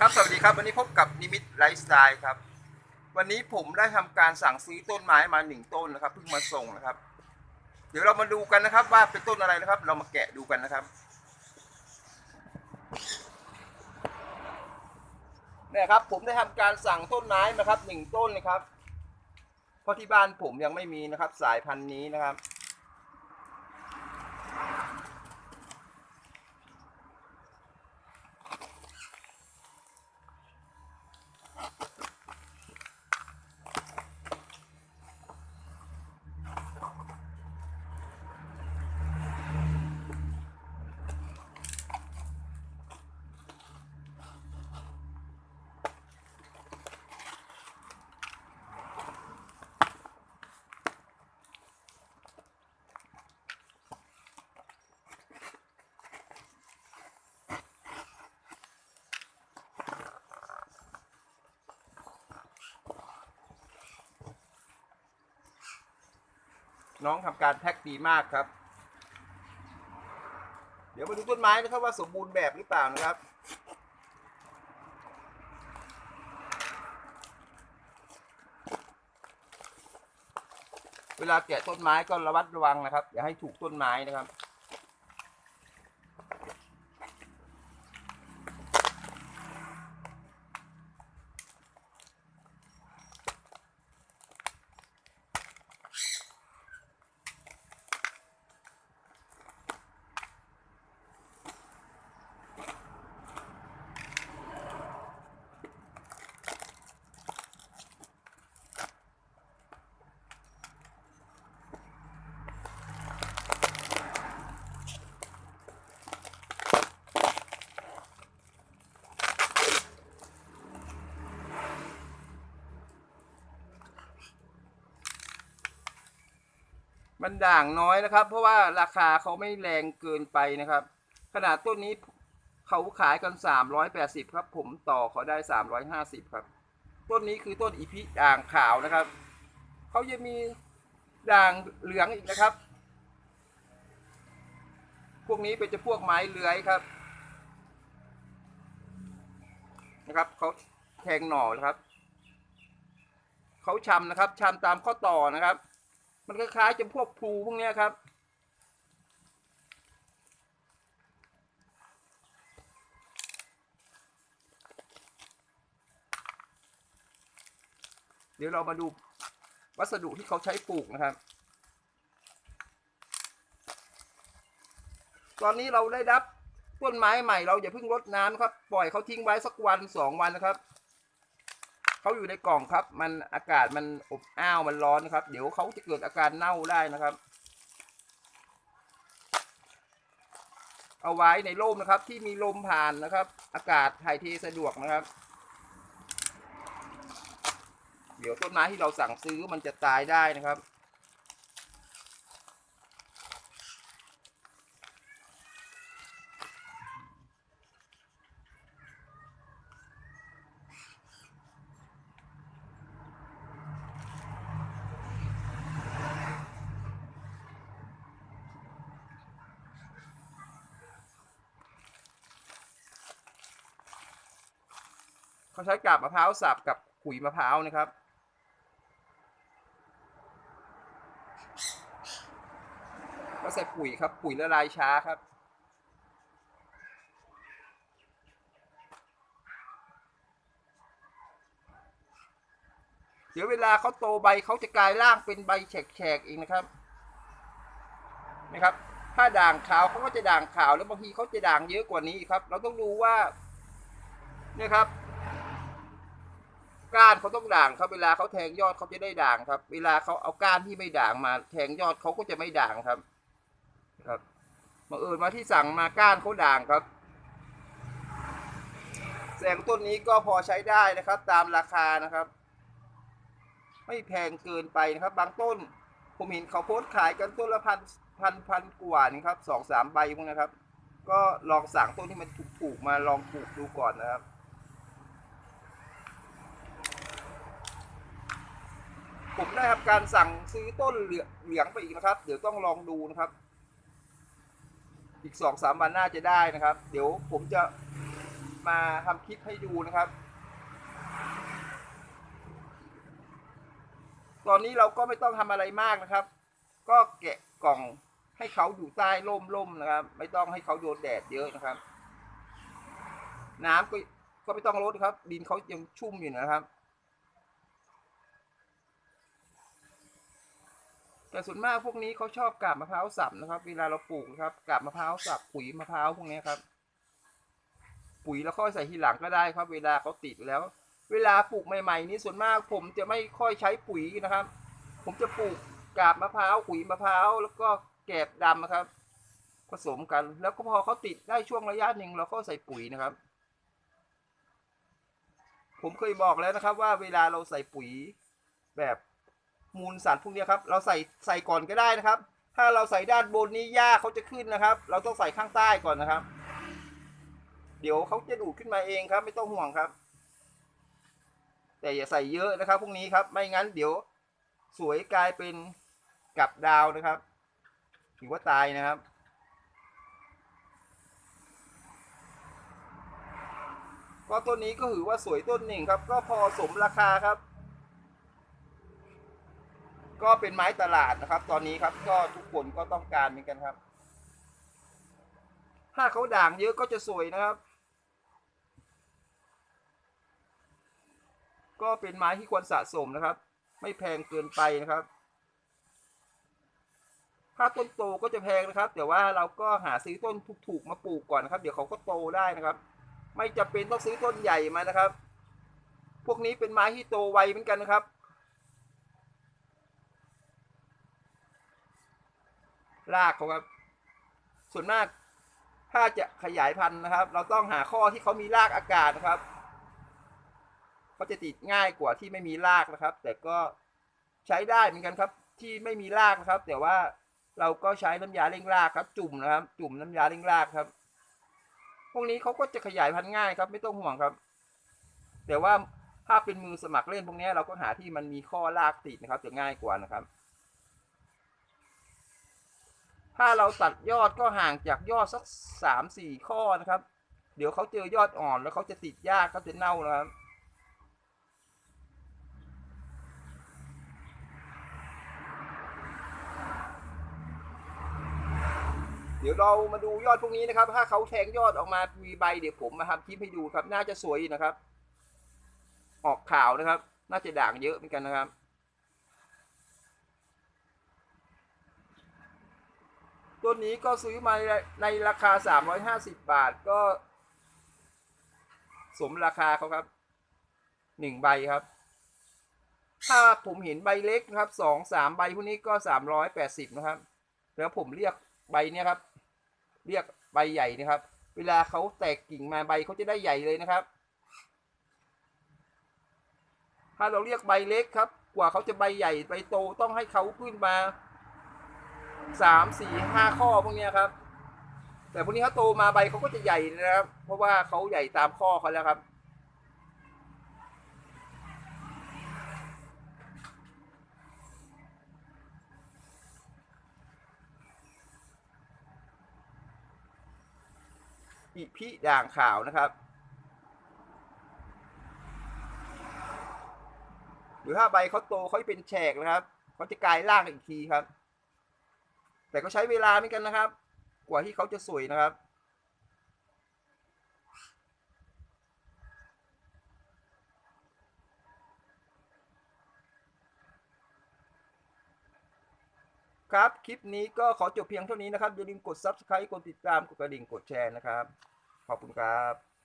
ครับสวัสดีครับวันนี้พบกับนิมิตไลฟ์สไตล์ครับ วันนี้ผมได้ทำการสั่งซื้อต้นไม้มาหนึ่งต้นนะครับเพิ่งมาส่งนะครับ เดี๋ยวเรามาดูกันนะครับ ว่าเป็นต้นอะไรนะครับ เรามาแกะดูกันนะครับเนี่ยครับ ผมได้ทำการสั่งต้นไม้มาครับหนึ่งต้นนะครับเพราะที่บ้านผมยังไม่มีนะครับ สายพันธุ์นี้นะครับ น้องทำการแพ็คดีมากครับ เดี๋ยวมาดูต้นไม้นะครับว่าสมบูรณ์แบบหรือเปล่านะครับเวลาแกะต้นไม้ก็ระวัดระวังนะครับ อย่าให้ถูกต้นไม้นะครับ มันด่างน้อยนะครับ เพราะว่าราคาเขาไม่แรงเกินไปนะครับ ขนาดต้นนี้เขาขายกันสามร้อยแปดสิบครับ ผมต่อเขาได้สามร้อยห้าสิบครับ ต้นนี้คือต้นอีพิด่างขาวนะครับ เขาจะมีด่างเหลืองอีกนะครับ พวกนี้เป็นจะพวกไม้เลื้อยครับ นะครับเขาแทงหน่อนะครับ เขาชำนะครับชำตามข้อต่อนะครับ มันคล้ายๆจะพวกพลูพวกเนี้ยครับ เดี๋ยวเรามาดูวัสดุที่เขาใช้ปลูกนะครับ ตอนนี้เราได้รับต้นไม้ใหม่เราอย่าเพิ่งรดน้ำครับ ปล่อยเขาทิ้งไว้สักวันสองวันนะครับ เขาอยู่ในกล่องครับ มันอากาศมันอบอ้าวมันร้อนนะครับ เดี๋ยวเขาจะเกิดอาการเน่าได้นะครับ เอาไว้ในร่มนะครับ ที่มีลมผ่านนะครับ อากาศถ่ายเทสะดวกนะครับ เดี๋ยวต้นไม้ที่เราสั่งซื้อมันจะตายได้นะครับ เขาใช้กาบมะพร้าวสับกับขุยมะพร้าวนะครับ ก็ใส่ปุ๋ยครับปุ๋ยละลายช้าครับเดี๋ยวเวลาเขาโตใบเขาจะกลายร่างเป็นใบแฉกๆเองนะครับนะครับ ถ้าด่างขาวเขาก็จะด่างขาวแล้วบางทีเขาจะด่างเยอะกว่านี้ครับ เราต้องดูว่าเนี่ยครับ ก้านเขาต้องด่างครับ เวลาเขาแทงยอดเขาจะได้ด่างครับ เวลาเขาเอาก้านที่ไม่ด่างมา แทงยอดเขาก็จะไม่ด่างครับ ครับมาเอิญมาที่สั่งมาก้านเขาด่างครับ แสงต้นนี้ก็พอใช้ได้นะครับ ตามราคานะครับ ไม่แพงเกินไปนะครับ บางต้น ผมเห็นเขาโพสขายกันต้นละพันพันพันกว่านี่ครับสองสามใบพวกนะครับ ก็ลองสั่งต้นที่มันถูกๆมาลองปลูกดูก่อนนะครับ ผมได้ทำการสั่งซื้อต้นเหลืองไปอีกนะครับ เดี๋ยวต้องลองดูนะครับ อีกสองสามวันน่าจะได้นะครับ เดี๋ยวผมจะมาทำคลิปให้ดูนะครับ ตอนนี้เราก็ไม่ต้องทำอะไรมากนะครับ ก็แกะกล่องให้เขาอยู่ใต้ร่มๆนะครับ ไม่ต้องให้เขาโดนแดดเยอะนะครับ น้ำก็ก็ไม่ต้องลดครับ ดินเขายังชุ่มอยู่นะครับ แต่ส่วนมากพวกนี้เขาชอบกาบมะพร้าวสับนะครับ เวลาเราปลูกนะครับกาบมะพร้าวสับปุ๋ยมะพร้าวพวกนี้ครับ ปุ๋ยแล้วค่อยใส่ทีหลังก็ได้ครับ เวลาเขาติดแล้ว เวลาปลูกใหม่ ๆ นี้ส่วนมากผมจะไม่ค่อยใช้ปุ๋ยนะครับ ผมจะปลูกกาบมะพร้าวขุยมะพร้าวแล้วก็แกบดำนะครับ ผสมกัน แล้วก็พอเขาติดได้ช่วงระยะหนึ่งเราก็ใส่ปุ๋ยนะครับ ผมเคยบอกแล้วนะครับว่าเวลาเราใส่ปุ๋ยแบบ มูลสัตว์พวกนี้ครับ เราใส่ใส่ก่อนก็ได้นะครับ ถ้าเราใส่ด้านบนนี้หญ้าเขาจะขึ้นนะครับ เราต้องใส่ข้างใต้ก่อนนะครับ เดี๋ยวเขาจะดูดขึ้นมาเองครับ ไม่ต้องห่วงครับ แต่อย่าใส่เยอะนะครับพวกนี้ครับ ไม่งั้นเดี๋ยวสวยกลายเป็นกับดาวนะครับถือว่าตายนะครับก็ต้นนี้ก็ถือว่าสวยต้นหนึ่งครับ ก็พอสมราคาครับ ก็เป็นไม้ตลาดนะครับ ตอนนี้ครับก็ทุกคนก็ต้องการเหมือนกันครับ ถ้าเขาด่างเยอะก็จะสวยนะครับ ก็เป็นไม้ที่ควรสะสมนะครับ ไม่แพงเกินไปนะครับ ถ้าต้นโตก็จะแพงนะครับ แต่ว่าเราก็หาซื้อต้นถูกๆมาปลูกก่อนนะครับ เดี๋ยวเขาก็โตได้นะครับ ไม่จำเป็นต้องซื้อต้นใหญ่มานะครับ พวกนี้เป็นไม้ที่โตไวเหมือนกันนะครับ รากเขาครับ ส่วนมากถ้าจะขยายพันธุ์นะครับ เราต้องหาข้อที่เขามีรากอากาศนะครับเขาจะติดง่ายกว่าที่ไม่มีรากนะครับ แต่ก็ใช้ได้เหมือนกันครับ ที่ไม่มีรากนะครับ แต่ว่าเราก็ใช้น้ำยาเร่งรากครับ จุ่มนะครับ จุ่มน้ำยาเร่งรากครับ พวกนี้เขาก็จะขยายพันธุ์ง่ายครับ ไม่ต้องห่วงครับ แต่ว่าถ้าเป็นมือสมัครเล่นพวกนี้เราก็หาที่มันมีข้อรากติดนะครับจะง่ายกว่านะครับ ถ้าเราตัดยอดก็ห่างจากยอดสักสามสี่ข้อนะครับ เดี๋ยวเขาเจอยอดอ่อนแล้วเขาจะติดยากเขาจะเน่านะครับเดี๋ยวเรามาดูยอดพวกนี้นะครับ ถ้าเขาแทงยอดออกมามีใบเดี๋ยวผมมาทำคลิปให้ดูครับ น่าจะสวยนะครับ ออกขาวนะครับ น่าจะด่างเยอะเหมือนกันนะครับ ต้นนี้ก็ซื้อมาในราคา350บาทก็ สมราคาเขาครับหนึ่งใบครับ ถ้าผมเห็นใบเล็กนะครับสองสามใบพวกนี้ก็380นะครับ แล้วผมเรียกใบเนี้ยครับ เรียกใบใหญ่นะครับ เวลาเขาแตกกิ่งมาใบเขาจะได้ใหญ่เลยนะครับ ถ้าเราเรียกใบเล็กครับ กว่าเขาจะใบใหญ่ใบโตต้องให้เขาขึ้นมา สามสี่ห้าข้อพวกเนี้ยครับ แต่พวกนี้เขาโตมาใบเขาก็จะใหญ่นะครับ เพราะว่าเขาใหญ่ตามข้อเขาแล้วครับอีพิด่างขาวนะครับ หรือถ้าใบเขาโตเขาจะเป็นแฉกนะครับเขาจะกลายร่างอีกทีครับ แต่ก็ใช้เวลาเหมือนกันนะครับ กว่าที่เขาจะสวยนะครับ ครับ คลิปนี้ก็ขอจบเพียงเท่านี้นะครับ อย่าลืมกด subscribe กดติดตาม กดกระดิ่ง กดแชร์นะครับ ขอบคุณครับ